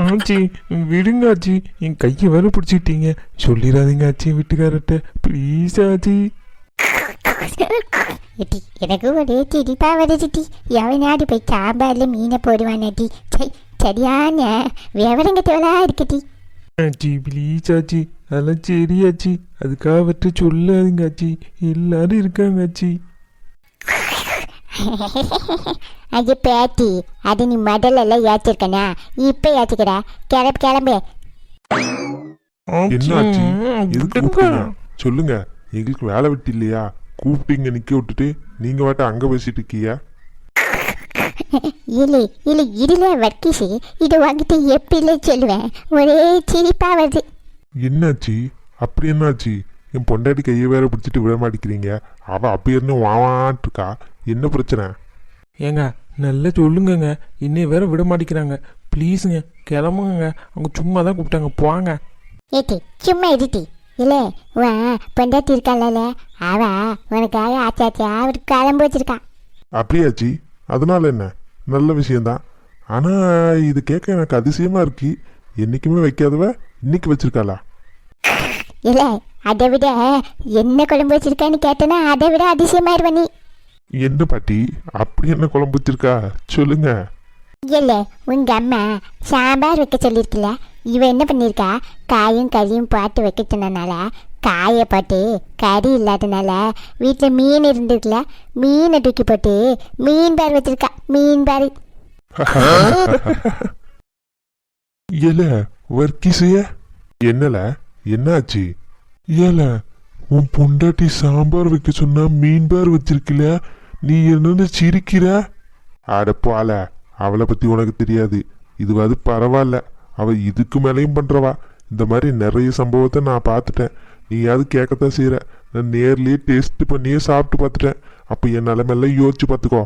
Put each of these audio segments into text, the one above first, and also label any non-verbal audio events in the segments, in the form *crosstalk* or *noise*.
ஆச்சி விடுங்க ஆச்சி என் கையை வேற பிடிச்சிக்கிட்டீங்க சொல்லிடாதீங்க ஆச்சி வீட்டுக்காரர்கிட்ட ப்ளீஸ் ஆச்சி. எட்டி எனக்கு ஒரே திடிப்பா வருதுடி எவனாடி போய் சாம்பார்ல மீனை போடுவானாட்டி சை சரியான விவரங்கத்தவளா இருக்குடி ஆச்சி ப்ளீஸ் ஆச்சி. அதெல்லாம் சரி ஆச்சி. அதுக்காக அவர்கிட்ட சொல்லாதீங்க ஆச்சி. எல்லாரும் இருக்காங்க ஆச்சி. *laughs* அது பேட்டி அது நீ முதல்ல ஏற்றிருக்கனா இப்போ ஏற்றிக்கிறா கிளம்பு கிளம்பு. என்ன ஆச்சு எதுக்கு. கூப்பிட்டீங்க? சொல்லுங்க. எங்களுக்கு வேலை விட்டு இல்லையா கூப்பிட்டு இங்க நிக்க விட்டுட்டு நீங்க வாட்ட அங்க பேசிட்டு இருக்கீங்க? *laughs* இல்லை இல்லை இருல வர்க்கீஸு இது வாங்கிட்டு எப்படில சொல்லுவேன்? ஒரே சிரிப்பா வருது. என்னாச்சு? அப்படி என்னாச்சு? என் பொண்டாட்டி கையை வேற பிடிச்சிட்டு விட மாட்டேங்கிறீங்க. அவ அப்படி இருந்து வாவான்ட்டு இருக்கா. என்ன பிரச்சனை? ஏங்க நல்லா சொல்லுங்கங்க. இன்னை வேற விட மாட்டேங்கிறாங்க. ப்ளீஸுங்க கிளம்புங்க அவங்க சும்மா தான் கூப்பிட்டாங்க. போங்க. ஏட்டி சும்மா இருட்டி. இல்லை உன் பொண்டாட்டி இருக்காள அவ உனக்காக ஆச்சாச்சா அவர் கிளம்பு வச்சிருக்கான் அப்படியாச்சு. அதனால என்ன? நல்ல விஷயம்தான். ஆனா இது கேட்க எனக்கு அதிசயமா இருக்கு. என்னைக்குமே வைக்காதவ இன்னைக்கு வச்சிருக்காளா? இல்லை அதை விட என்ன குழம்பு வச்சிருக்கான்னு கேட்டனா அதை விட அதிசயமாயிருவ நீ. என்ன பாட்டி? அப்படி என்ன குழம்பு வச்சிருக்கா? சொல்லுங்க. இல்லை உங்க அம்மா சாம்பார் வைக்க சொல்லியிருக்கல இவ என்ன பண்ணியிருக்கா காயும் கறியும் போட்டு வைக்க சொன்னனால காயை போட்டு கறி இல்லாதனால வீட்டில் மீன் இருந்திருக்குல மீனை தூக்கி போட்டு மீன் பார் வச்சிருக்கா. மீன் பார். *laughs* ஏல வர்க்கீசைய என்னல என்னாச்சு? ஏல உன் பொண்டாட்டி சாம்பார் வைக்க சொன்னா மீன் பார் வச்சிருக்கல நீ என்னன்னு சிரிக்கிற? அடப்பால அவளை பற்றி உனக்கு தெரியாது. இதுவாது பரவாயில்ல. அவள் இதுக்கு மேலேயும் பண்ணுறவா இந்த மாதிரி நிறைய சம்பவத்தை நான் பார்த்துட்டேன். நீயாவது கேட்கத்தான் செய்கிற நான் நேர்லேயே டேஸ்ட் பண்ணியே சாப்பிட்டு பார்த்துட்டேன். அப்போ என் நிலமெல்லாம் யோசிச்சு பார்த்துக்கோ.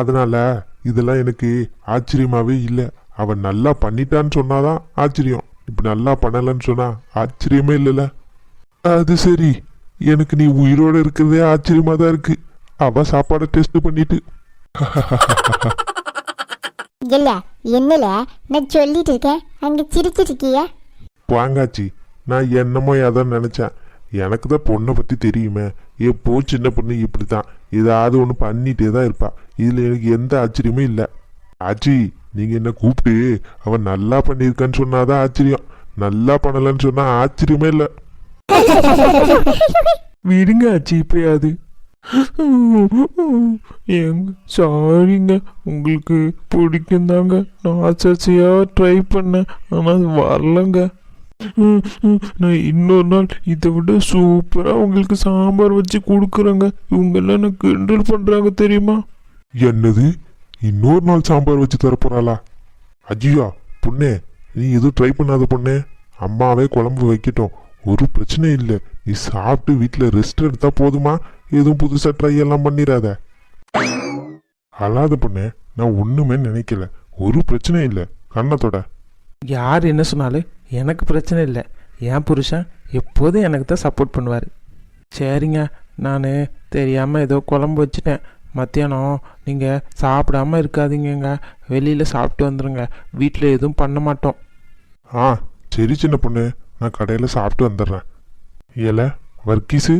அதனால் இதெல்லாம் எனக்கு ஆச்சரியமாகவே இல்லை. அவன் நல்லா பண்ணிட்டான்னு சொன்னாதான் ஆச்சரியம். இப்போ நல்லா பண்ணலன்னு சொன்னா ஆச்சரியமே இல்லைல்ல. அது சரி. எனக்கு நீ உயிரோடு இருக்கிறதே ஆச்சரியமாக தான் இருக்குது அவ சாப்பாடை டெஸ்ட் பண்ணிட்டு. இல்லை என்னல? நான் சொல்லிட்டு இருக்கேன். அங்கே சிரிச்சிட்டு இருக்கியா? வாங்காச்சி நான் என்னமோ அதான் நினைச்சேன். எனக்கு தான் பொண்ணை பத்தி தெரியுமே. எப்போ சின்ன பொண்ணு இப்படித்தான். ஏதாவது ஒன்று பண்ணிட்டே தான் இருப்பா. இதுல எனக்கு எந்த ஆச்சரியமும் இல்லை. ஆச்சி நீங்க என்ன கூப்பிட்டு அவன் நல்லா பண்ணியிருக்கான்னு சொன்னாதான் ஆச்சரியம். நல்லா பண்ணலன்னு சொன்னா ஆச்சரியமே இல்லை. விடுங்க ஆச்சி இப்பயாவது. எங்க சாரிங்க. உங்களுக்கு பிடிக்கும் தாங்க நான் ஆச்சாச்சியா ட்ரை பண்ணேன். ஆனால் அது வரலங்க. நான் இன்னொரு நாள் இதை விட சூப்பராக உங்களுக்கு சாம்பார் வச்சு கொடுக்குறேங்க. இவங்கெல்லாம் எனக்கு கிண்டல் பண்ணுறாங்க தெரியுமா? என்னது? இன்னொரு நாள் சாம்பார் வச்சு தரப்போறாளா அஜியா பொண்ணே நீ எதுவும் ட்ரை பண்ணாத பொண்ணே. அம்மாவே குழம்பு வைக்கட்டும். ஒரு பிரச்சனை இல்லை. நீ சாப்பிட்டு வீட்டில் ரெஸ்ட் எடுத்தால் போதுமா? எதுவும் புதுசாக ட்ரை எல்லாம் பண்ணிடாத அழாத பொண்ணே நான் ஒன்றுமே நினைக்கல. ஒரு பிரச்சனை இல்லை. கண்ணத்தோட. யார் என்ன சொன்னாலும் எனக்கு பிரச்சனை இல்லை. என் புருஷன் எப்போதும் எனக்கு தான் சப்போர்ட் பண்ணுவார். சரிங்க நான் தெரியாமல் ஏதோ குழம்பு வச்சுட்டேன். மத்தியானம் நீங்கள் சாப்பிடாம இருக்காதீங்கங்க. வெளியில் சாப்பிட்டு வந்துடுங்க வீட்டில் எதுவும் பண்ண மாட்டோம். ஆ சரி சின்ன பொண்ணு. நான் கடையில் சாப்பிட்டு வந்துடுறேன். ஏல வர்க்கீஸு?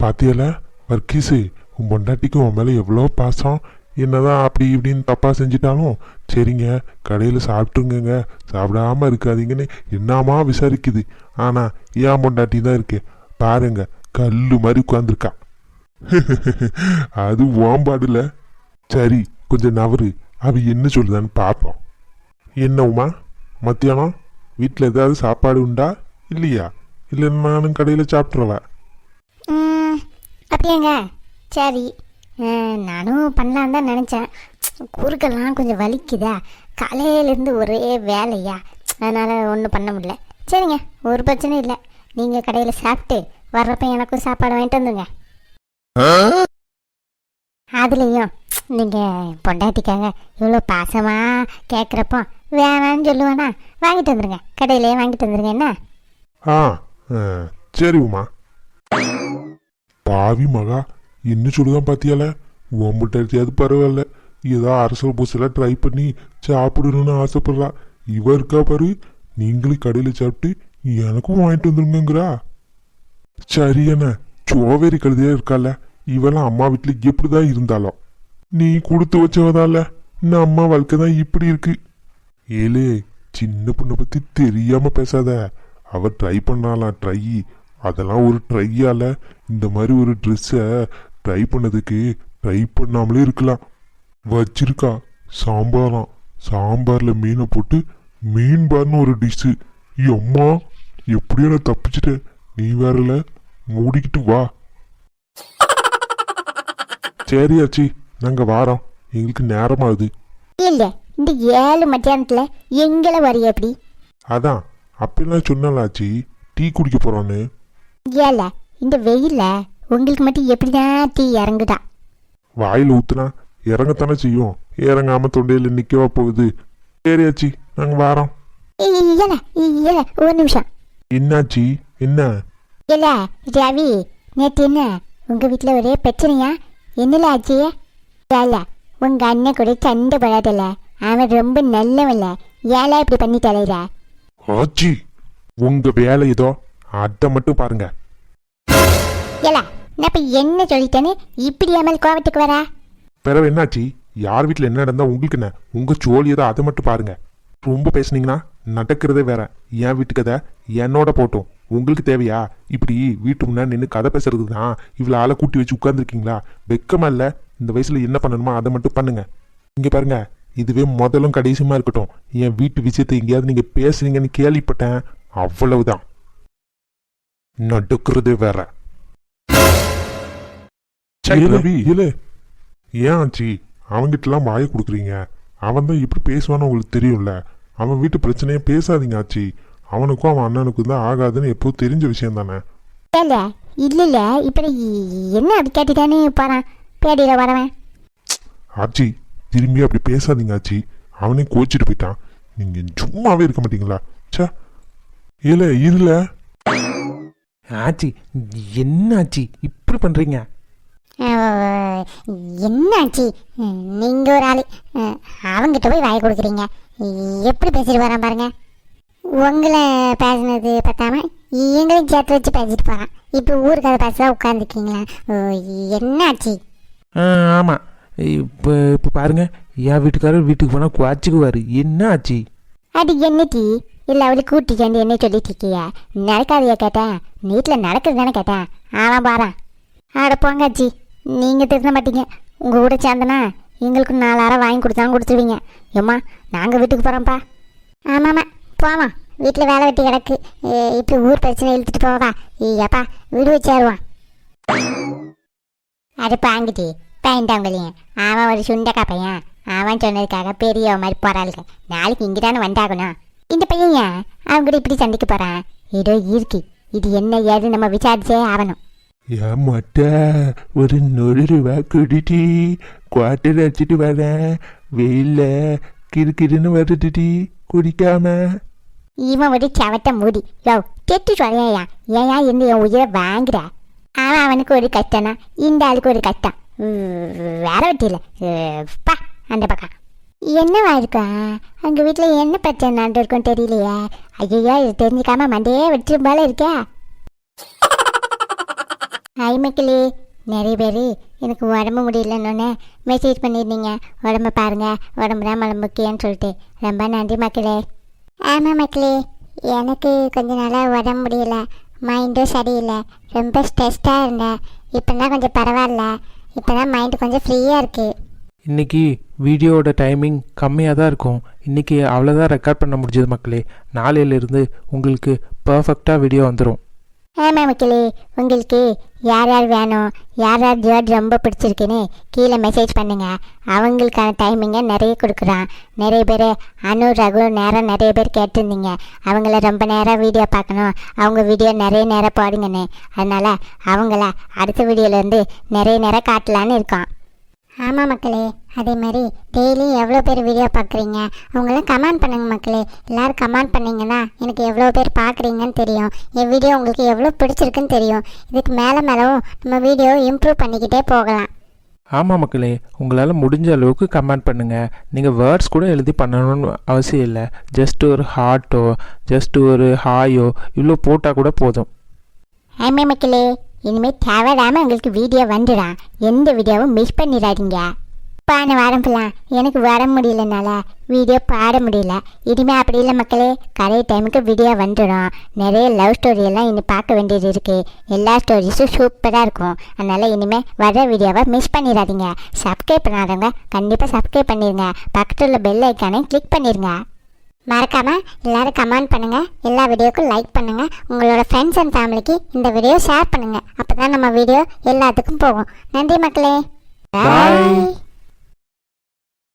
பாத்தியல வர்க்கீஸு உன் பொண்டாட்டிக்கு உன் மேலே எவ்வளோ பாசம்? என்னதான் அப்படி இப்படின்னு தப்பாக செஞ்சிட்டாலும் சரிங்க கடையில் சாப்பிட்டுருங்கங்க சாப்பிடாம இருக்காதீங்கன்னு என்னமா விசாரிக்குது? ஆனால் ஏன் பொண்டாட்டி தான் இருக்கு. பாருங்க கல்லு மாதிரி உட்காந்துருக்கா *laughs* அது ஓம்பாடுல சரி கொஞ்சம் நவரு அவ என்ன சொல்லுதான்னு பார்ப்போம் என்ன உமா? மத்தியானம் வீட்டில் ஏதாவது சாப்பாடு உண்டா? இல்லையா? இல்லை நானும் கடையில் சாப்பிட்றவா அப்படியாங்க. சரி. நானும் பண்ணலான்னு தான் நினச்சேன். குறுக்கெல்லாம் கொஞ்சம் வலிக்குதா? காலையிலேருந்து ஒரே வேலையா? அதனால் ஒன்றும் பண்ண முடியல. சரிங்க ஒரு பிரச்சனையும் இல்லை. நீங்கள் கடையில் சாப்பிட்டு வர்றப்ப எனக்கும் சாப்பாடு வாங்கிட்டு வந்துங்க அதுலேயும் நீங்கள் பொண்டாட்டிக்காக இவ்வளோ பாசமாக கேட்குறப்போ வேணான்னு சொல்லுவேனா? வாங்கிட்டு வந்துருங்க. கடையிலேயே வாங்கிட்டு வந்துருங்க என்ன? ஆ ஆ, சரி உமா. பாவி மகா என்ன சொல்லுதான் பாத்தியால? உம்பிட்டாச்சியாவது பரவாயில்ல. ஏதோ அரசல் பூசெல்லாம் ட்ரை பண்ணி சாப்பிடணும்னு ஆசைப்படுறா. இவ இருக்கா பாரு நீங்களும் கடையில் சாப்பிட்டு எனக்கும் வாங்கிட்டு வந்துருங்கங்கிறா. சரி சோவேரி கழுதையா இருக்கால இவெல்லாம் அம்மா வீட்டில் எப்படிதான் இருந்தாலும் நீ கொடுத்து வச்சவதால நான் அம்மா வாழ்க்கை தான் இப்படி இருக்கு. ஏலே சின்ன பொண்ணை பத்தி தெரியாம பேசாத. அவ ட்ரை பண்ணாலாம் ட்ரை அதெல்லாம் ஒரு ட்ரையால இந்த மாதிரி ஒரு ட்ரெஸ்ஸை ட்ரை பண்ணதுக்கு ட்ரை பண்ணாமலே இருக்கலாம். வச்சிருக்கா. சாம்பாராம் சாம்பார்ல மீனை போட்டு மீன் பார்னு ஒரு டிஷ்ஷு அம்மா எப்படியோ நான் தப்பிச்சிட்டேன். நீ வேறல மூடிக்கிட்டு வா. சரியாச்சி நாங்க வாரோம். எங்களுக்கு நேரமாகுது. இல்லை இந்த ஏழு மத்தியானத்தில் எங்களை வரைய எப்படி அதான் அப்பெல்லாம் சொன்னலாச்சி டீ குடிக்க போறோன்னு. ஏல இந்த வெயில்ல உங்களுக்கு மட்டும் எப்படிதான் டீ இறங்குதா? வாயில் ஊத்துனா இறங்கத்தானே செய்யும். இறங்காம தொண்டையில நிக்கவா போகுது. சரியாச்சி நாங்க வாரோம். ஏல ஏல ஒரு நிமிஷம். என்னாச்சி? என்ன? ஏல ரவி நேற்று என்ன? உங்க வீட்டில் ஒரே பிரச்சனையா? என்னல ஆச்சு? ஏல உங்க அண்ணன் கூட சண்டை படாதல. அவன் ரொம்ப நல்லவன்ல. ஏல இப்படி பண்ணி தலையிற ஆச்சி உங்க வேலை ஏதோ அதை மட்டும் பாருங்க. ஏல நான் இப்ப என்ன சொல்லிட்டேன்னு இப்படி அமல் கோவத்துக்கு வரா? பிறகு என்னாச்சி? யார் வீட்டில் என்ன நடந்தா உங்களுக்கு என்ன? உங்க சோழி ஏதோ அதை மட்டும் பாருங்க. ரொம்ப பேசுனீங்கன்னா நடக்கிறதே வேற. என் வீட்டு கதை என்னோட போட்டும். உங்களுக்கு தேவையா? இப்படி வீட்டு முன்னாடி நின்று கதை பேசுறது தான் இவ்வளோ ஆளை கூட்டி வச்சு உட்காந்துருக்கீங்களா வெக்கமா இல்லை. இந்த வயசுல என்ன பண்ணணுமோ அதை மட்டும் பண்ணுங்க. இங்க பாருங்க. இதுவே முதலும் கடைசியுமா இருக்கட்டும். என் வீட்டு விஷயத்தை எங்கேயாவது நீங்க பேசுறீங்கன்னு கேள்விப்பட்டேன். அவ்வளவுதான். நடக்கிறது வேற. ரவி இல்ல ஏன் ஆச்சி? அவங்கிட்டலாம் வாயை கொடுக்குறீங்க. அவன் தான் இப்படி பேசுவான்னு உங்களுக்கு தெரியும்ல. அவன் வீட்டு பிரச்சனையே பேசாதீங்க ஆச்சி. அவனுக்கும் அவன் அண்ணனுக்கும் தான் ஆகாதுன்னு எப்போ தெரிஞ்ச விஷயம் தானே ஏல இல்ல இல்ல இப்ப என்ன அது கேட்டுட்டானே போறான். பேடியில வரவன். ஆச்சி திரும்பி அப்படி பேசாதீங்க ஆச்சி. அவனே கோச்சிட்டு போயிட்டான். நீங்க சும்மாவே இருக்க மாட்டீங்களா? ச்சே. இல்ல. இருல ஆச்சி என்ன ஆச்சி? இப்படி பண்ணுறீங்க அஹ், என்னாச்சு நீங்க ஒரு ஆளு. அஹ், அவங்கிட்ட போய் வாய் கொடுக்குறீங்க. எப்படி பேசிட்டு வரான் பாருங்க. உங்களை பேசினது பார்த்தாம எங்களையும் சேர்த்து வச்சு பேசிட்டு போறான். இப்போ ஊருக்காக பேச உட்காந்துருக்கீங்களா என்னாச்சு ஆமாம் இப்போ இப்போ பாருங்க. என் வீட்டுக்காரர் வீட்டுக்கு போனால் குவாச்சிக்குவார். என்ன ஆச்சு? அது என்னடி இல்லை அவளை கூட்டிட்டு என்ன சொல்லிட்டு இருக்கிய. நடக்காதையா கேட்டேன் வீட்டில் நடக்குது தானே கேட்டேன் ஆமாம் பாரா ஆட போங்காச்சி நீங்கள் திருந்த மாட்டீங்க. உங்கள் கூட சேர்ந்தனா எங்களுக்கு நாலாயிரம் வாங்கி கொடுத்தாலும் கொடுத்துருவீங்க. ஏம்மா நாங்கள் வீட்டுக்கு போகிறோம்ப்பா ஆமாம்மா போவோம். வீட்டில் வேலை வெட்டி கிடக்கு. ஏ, ஊர் பிரச்சனை இழுத்துட்டு போவா. ஏப்பா வீடு வச்சாருவான் அது பாங்கிட்டி பயந்தாங்களையும் அவன் ஒரு சுண்டக்கா பையன். அவன் சொன்னதுக்காக பெரிய மாதிரி போறாளுங்க நாளைக்கு இங்கே தானே வந்தாகணும். இந்த பையன் ஏன் அவங்க இப்படி சண்டைக்கு போறான். ஏதோ இருக்கு இது என்ன ஏது நம்ம விசாரிச்சே ஆகணும். என் மொட்டை ஒரு நூறு ரூபா குடிட்டி குவாட்டர் அடிச்சிட்டு வரேன். வெயிலில் கிறுக்கிறுன்னு வருதுடி குடிக்காம. இவன் ஒரு சவட்ட மூடி. யோ கெட்டு சொல்லையா ஏயா இருந்து என் உயிரை வாங்குற? அவன் அவனுக்கு ஒரு கஷ்டம்னா இந்த ஆளுக்கு ஒரு கஷ்டம். வேற வெட்டி இல்லை பா அந்த பக்கம். என்னவா இருக்கும் அங்க வீட்டில் என்ன பிரச்சனை நடந்திருக்கும் தெரியலையே. ஐயோ இது தெரிஞ்சுக்காம மண்டையே வெட்டிரும் போல இருக்கே. ஹாய் மக்களே. நிறைய பேர் எனக்கு உடம்பு முடியலன்னு மெசேஜ் பண்ணியிருந்தீங்க. உடம்ப பாருங்க. உடம்பு தான் மலம் முக்கியம்னு சொல்லிட்டு. ரொம்ப நன்றி மக்களே. ஆமாம் மக்களே. எனக்கு கொஞ்ச நாளாக உடம்பு முடியல. மைண்டும் சரியில்லை. ரொம்ப ஸ்ட்ரெஸ்டாக இருந்தேன். இப்போ தான் கொஞ்சம் பரவாயில்ல. இப்போ தான் மைண்டு கொஞ்சம் ஃப்ரீயாக இருக்குது இன்னைக்கு வீடியோவோட டைமிங் கம்மியாக தான் இருக்கும். இன்றைக்கி அவ்வளோதான் ரெக்கார்ட் பண்ண முடிஞ்சது மக்களே. நாளையிலிருந்து உங்களுக்கு பர்ஃபெக்டாக வீடியோ வந்துடும் ஆமாம் மக்களே உங்களுக்கு யார் யார் வேணும் யார் யார் ஜார்ஜ் ரொம்ப பிடிச்சிருக்குன்னு கீழே மெசேஜ் பண்ணுங்கள் அவங்களுக்கான டைமிங்கை நிறைய கொடுக்குறான். நிறைய பேர் அனு ரகு நேரம் நிறைய பேர் கேட்டிருந்தீங்க. அவங்கள ரொம்ப நேரம் வீடியோ பார்க்கணும். அவங்க வீடியோ நிறைய நேரம் போடுங்கன்னு. அதனால் அவங்கள அடுத்த வீடியோலேருந்து நிறைய நேரம் காட்டலான்னு இருக்கான் ஆமாம் மக்களே அதே மாதிரி டெய்லி எவ்வளோ பேர் வீடியோ பார்க்குறீங்க? அவங்களாம் கமெண்ட் பண்ணுங்க மக்களே. எல்லோரும் கமெண்ட் பண்ணீங்கன்னா எனக்கு எவ்வளோ பேர் பார்க்குறீங்கன்னு தெரியும். என் வீடியோ உங்களுக்கு எவ்வளோ பிடிச்சிருக்குன்னு தெரியும். இதுக்கு மேலே மேலவும் நம்ம வீடியோ இம்ப்ரூவ் பண்ணிக்கிட்டே போகலாம். ஆமாம் மக்களே உங்களால் முடிஞ்ச அளவுக்கு கமெண்ட் பண்ணுங்கள் நீங்கள் வேர்ட்ஸ் கூட எழுதி பண்ணணும்னு அவசியம் இல்லை. ஜஸ்ட் ஒரு ஹார்ட்டோ ஜஸ்ட் ஒரு ஹாயோ இவ்வளோ போட்டால் கூட போதும். ஆமாம் மக்களே இனிமேல் தேவையில்லாமல் உங்களுக்கு வீடியோ வந்துடும் எந்த வீடியோவும் மிஸ் பண்ணிடாதீங்க. போன வாரம் ஃபுல்லாக எனக்கு வர முடியலனால வீடியோ பாட முடியல. இனிமேல் அப்படி இல்லை மக்களே கரெக்ட் டைமுக்கு வீடியோ வந்துடும். நிறைய லவ் ஸ்டோரியெல்லாம் இனி பார்க்க வேண்டியது இருக்குது எல்லா ஸ்டோரிஸும் சூப்பராக இருக்கும். அதனால் இனிமேல் வர வீடியோவை மிஸ் பண்ணிடாதீங்க. சப்ஸ்கிரைப் பண்ணாதவங்க கண்டிப்பாக சப்ஸ்கிரைப் பண்ணிடுங்க பக்கத்தில் உள்ள பெல் ஐக்கானே கிளிக் பண்ணிடுங்க மறக்காம எல்லாரும் கமெண்ட் பண்ணுங்க. எல்லா வீடியோக்கும் லைக் பண்ணுங்க. உங்களோட ஃப்ரெண்ட்ஸ் அண்ட் ஃபேமிலிக்கு இந்த வீடியோ ஷேர் பண்ணுங்க. அப்பதான் நம்ம வீடியோ எல்லாத்துக்கும் போகும். நன்றி மக்களே. Bye.